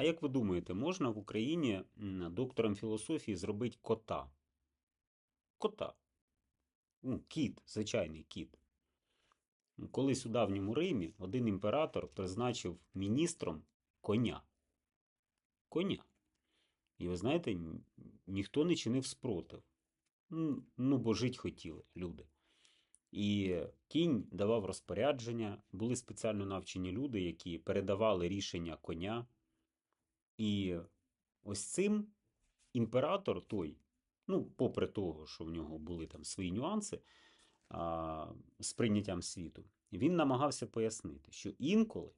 А як ви думаєте, можна в Україні доктором філософії зробити кота? Кота. Ну, кіт, звичайний кіт. Ну, Колись у давньому Римі один імператор призначив міністром коня. Коня. І ви знаєте, ніхто не чинив спротив. Ну, бо жить хотіли люди. І кінь давав розпорядження, були спеціально навчені люди, які передавали рішення коня. І ось цим імператор той, ну, попри того, що в нього були там свої нюанси а, з прийняттям світу, він намагався пояснити, що інколи,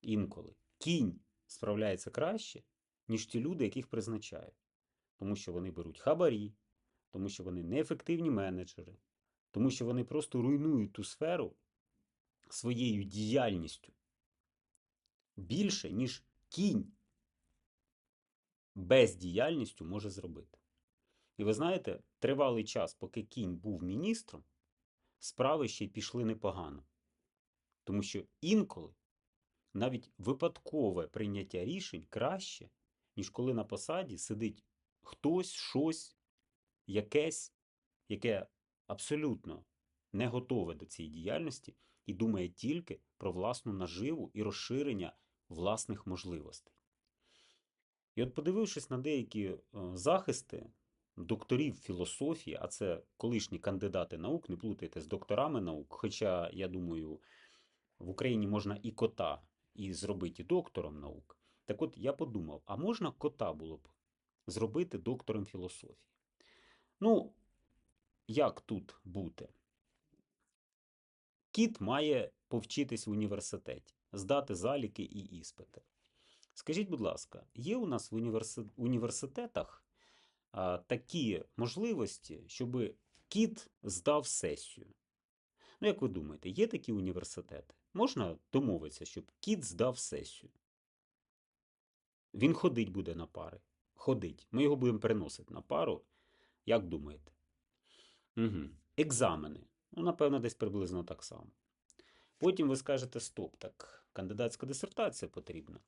інколи кінь справляється краще, ніж ті люди, яких призначають. Тому що вони беруть хабарі, тому що вони неефективні менеджери, тому що вони просто руйнують ту сферу своєю діяльністю більше, ніж кінь бездіяльністю може зробити. І ви знаєте, тривалий час, поки кінь був міністром, справи ще й пішли непогано. Тому що інколи навіть випадкове прийняття рішень краще, ніж коли на посаді сидить хтось, щось, якесь, яке абсолютно не готове до цієї діяльності і думає тільки про власну наживу і розширення власних можливостей. І от подивившись на деякі е, захисти докторів філософії, а це колишні кандидати наук, не плутайте з докторами наук, хоча, я думаю, в Україні можна і кота і зробити і доктором наук. Так от я подумав, а можна кота було б зробити доктором філософії? Ну, як тут бути? Кіт має повчитись в університеті, здати заліки і іспити. Скажіть, будь ласка, є у нас в універси- університетах такі можливості, щоб кіт здав сесію? Ну, як ви думаєте, є такі університети? Можна домовитися, щоб кіт здав сесію? Він ходить буде на пари. Ходить. Ми його будемо переносити на пару. Як думаєте? Угу. Екзамени. Ну, напевно, десь приблизно так само. Потім ви скажете: стоп, так кандидатська дисертація потрібна.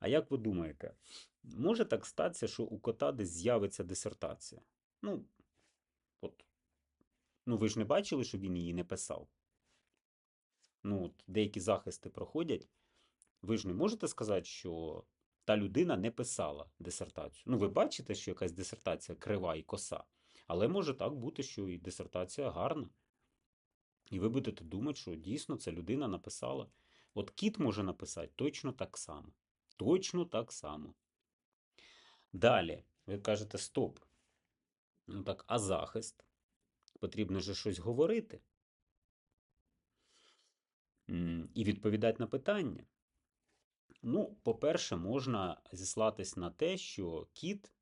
А як ви думаєте, може так статися, що у кота десь з'явиться дисертація? Ну, от. Ну, ви ж не бачили, що він її не писав? Ну, от деякі захисти проходять. Ви ж не можете сказати, що та людина не писала дисертацію. Ну, ви бачите, що якась дисертація крива і коса. Але може так бути, що і дисертація гарна. І ви будете думати, що дійсно ця людина написала. От кіт може написати точно так само. Точно так само. Далі, ви кажете, стоп. Ну так, а захист? Потрібно же щось говорити. І відповідати на питання. Ну, по-перше, можна зіслатись на те, що кіт,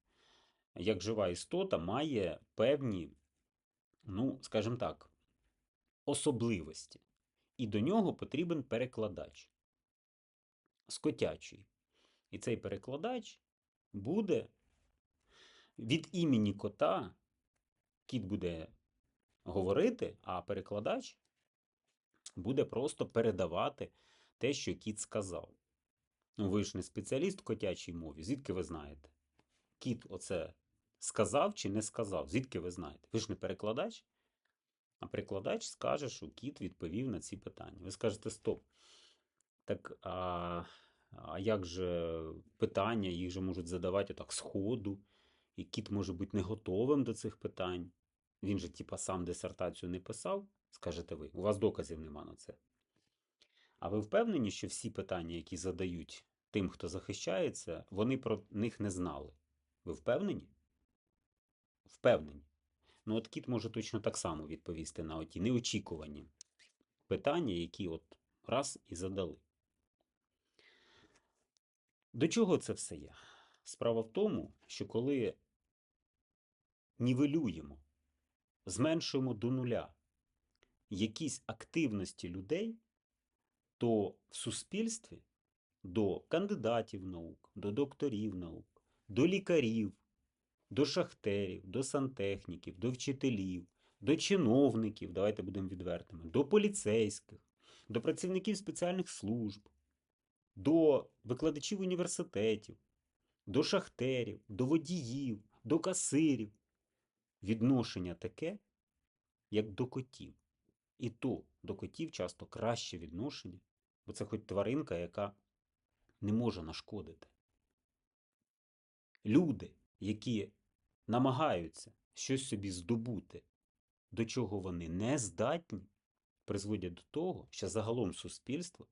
як жива істота, має певні, ну, скажімо так, особливості. І до нього потрібен перекладач скотячий. І цей перекладач буде від імені кота, кіт буде говорити, а перекладач буде просто передавати те, що кіт сказав. Ну, ви ж не спеціаліст в котячій мові, звідки ви знаєте? Кіт оце сказав чи не сказав, звідки ви знаєте? Ви ж не перекладач? А перекладач скаже, що кіт відповів на ці питання. Ви скажете, стоп. Так, а, а як же питання, їх же можуть задавати так сходу, і кіт може бути не готовим до цих питань. Він же, типа, сам дисертацію не писав, скажете ви. У вас доказів нема на це. А ви впевнені, що всі питання, які задають тим, хто захищається, вони про них не знали? Ви впевнені? Впевнені. Ну, от кіт може точно так само відповісти на оті неочікувані питання, які от раз і задали. До чого це все є? Справа в тому, що коли нівелюємо, зменшуємо до нуля якісь активності людей, то в суспільстві до кандидатів наук, до докторів наук, до лікарів, до шахтерів, до сантехніків, до вчителів, до чиновників, давайте будемо відвертими, до поліцейських, до працівників спеціальних служб, до викладачів університетів, до шахтерів, до водіїв, до касирів. Відношення таке, як до котів. І то до котів часто краще відношення, бо це хоч тваринка, яка не може нашкодити. Люди, які намагаються щось собі здобути, до чого вони не здатні, призводять до того, що загалом суспільство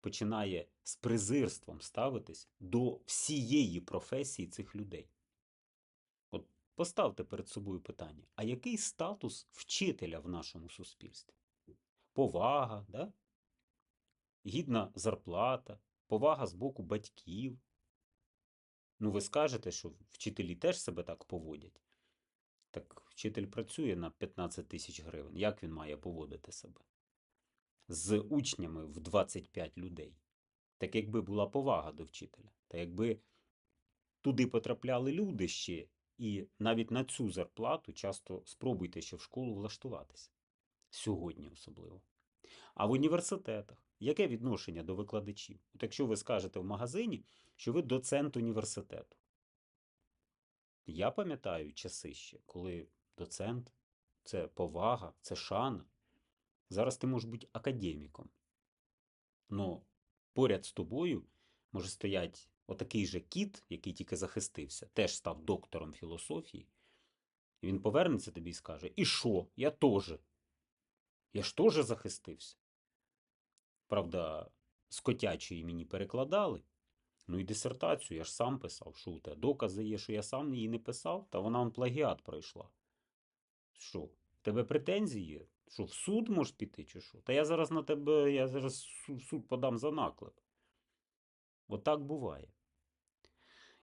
починає з презирством ставитись до всієї професії цих людей. От поставте перед собою питання: а який статус вчителя в нашому суспільстві? Повага, да? гідна зарплата, повага з боку батьків. Ну, ви скажете, що вчителі теж себе так поводять. Так вчитель працює на 15 тисяч гривень. Як він має поводити себе? З учнями в 25 людей. Так якби була повага до вчителя, та якби туди потрапляли люди ще, і навіть на цю зарплату часто спробуйте ще в школу влаштуватися. Сьогодні особливо. А в університетах яке відношення до викладачів? От якщо ви скажете в магазині, що ви доцент університету. Я пам'ятаю часи ще, коли доцент це повага, це шана. Зараз ти можеш бути академіком. Но поряд з тобою може стоять отакий же кіт, який тільки захистився, теж став доктором філософії. І він повернеться тобі і скаже: І що? Я теж. Я ж теж захистився. Правда, з котячої мені перекладали. Ну і дисертацію я ж сам писав. Що у тебе докази є, що я сам її не писав, та вона он плагіат пройшла. Що? Тебе претензії є? Що, в суд можеш піти, чи що? Та я зараз на тебе, я зараз суд подам за наклеп. Отак буває.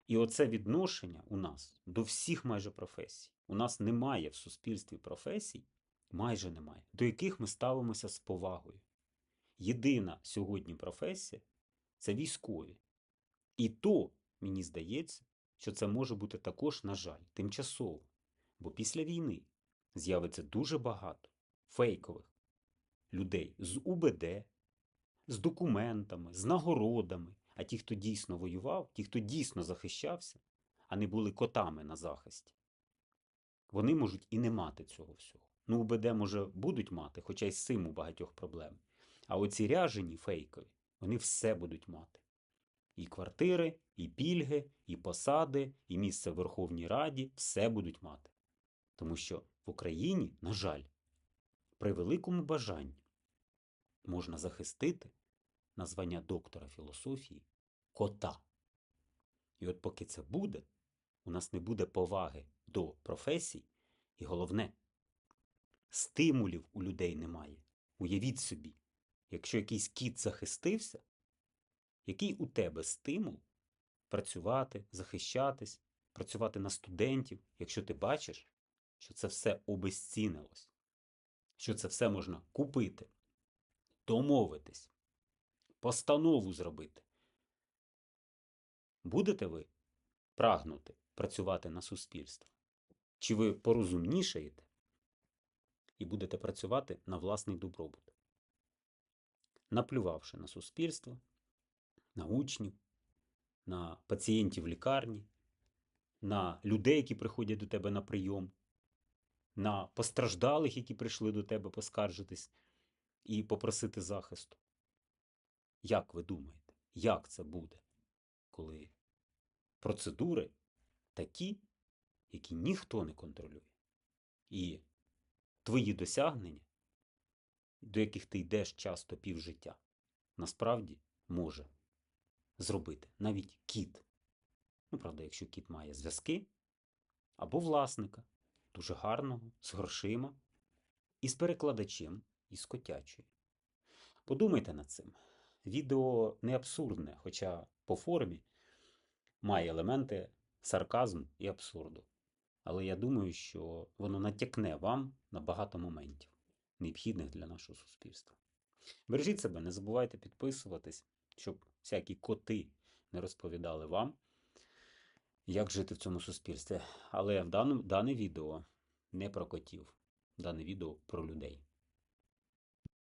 І оце відношення у нас до всіх майже професій. У нас немає в суспільстві професій, майже немає, до яких ми ставимося з повагою. Єдина сьогодні професія це військові. І то, мені здається, що це може бути також, на жаль, тимчасово. Бо після війни з'явиться дуже багато фейкових людей з УБД, з документами, з нагородами. А ті, хто дійсно воював, ті, хто дійсно захищався, а не були котами на захисті, вони можуть і не мати цього всього. Ну, УБД, може, будуть мати, хоча й з цим у багатьох проблем. А оці ряжені фейкові, вони все будуть мати. І квартири, і пільги, і посади, і місце в Верховній Раді все будуть мати. Тому що в Україні, на жаль, при великому бажанні можна захистити названня доктора філософії кота. І от поки це буде, у нас не буде поваги до професій, і головне, стимулів у людей немає. Уявіть собі, якщо якийсь кіт захистився, який у тебе стимул працювати, захищатись, працювати на студентів, якщо ти бачиш, що це все обезцінилось, що це все можна купити, домовитись, постанову зробити. Будете ви прагнути працювати на суспільство? Чи ви порозумнішаєте і будете працювати на власний добробут? Наплювавши на суспільство, на учнів, на пацієнтів лікарні, на людей, які приходять до тебе на прийом, на постраждалих, які прийшли до тебе поскаржитись і попросити захисту. Як ви думаєте, як це буде, коли процедури такі, які ніхто не контролює, і твої досягнення, до яких ти йдеш часто півжиття, насправді може зробити навіть кіт. Ну, правда, якщо кіт має зв'язки або власника, дуже гарного, з грошима, і з перекладачем, і з котячою. Подумайте над цим. Відео не абсурдне, хоча по формі має елементи сарказму і абсурду. Але я думаю, що воно натякне вам на багато моментів, необхідних для нашого суспільства. Бережіть себе, не забувайте підписуватись, щоб всякі коти не розповідали вам, як жити в цьому суспільстві. Але в даному, дане відео не про котів, дане відео про людей.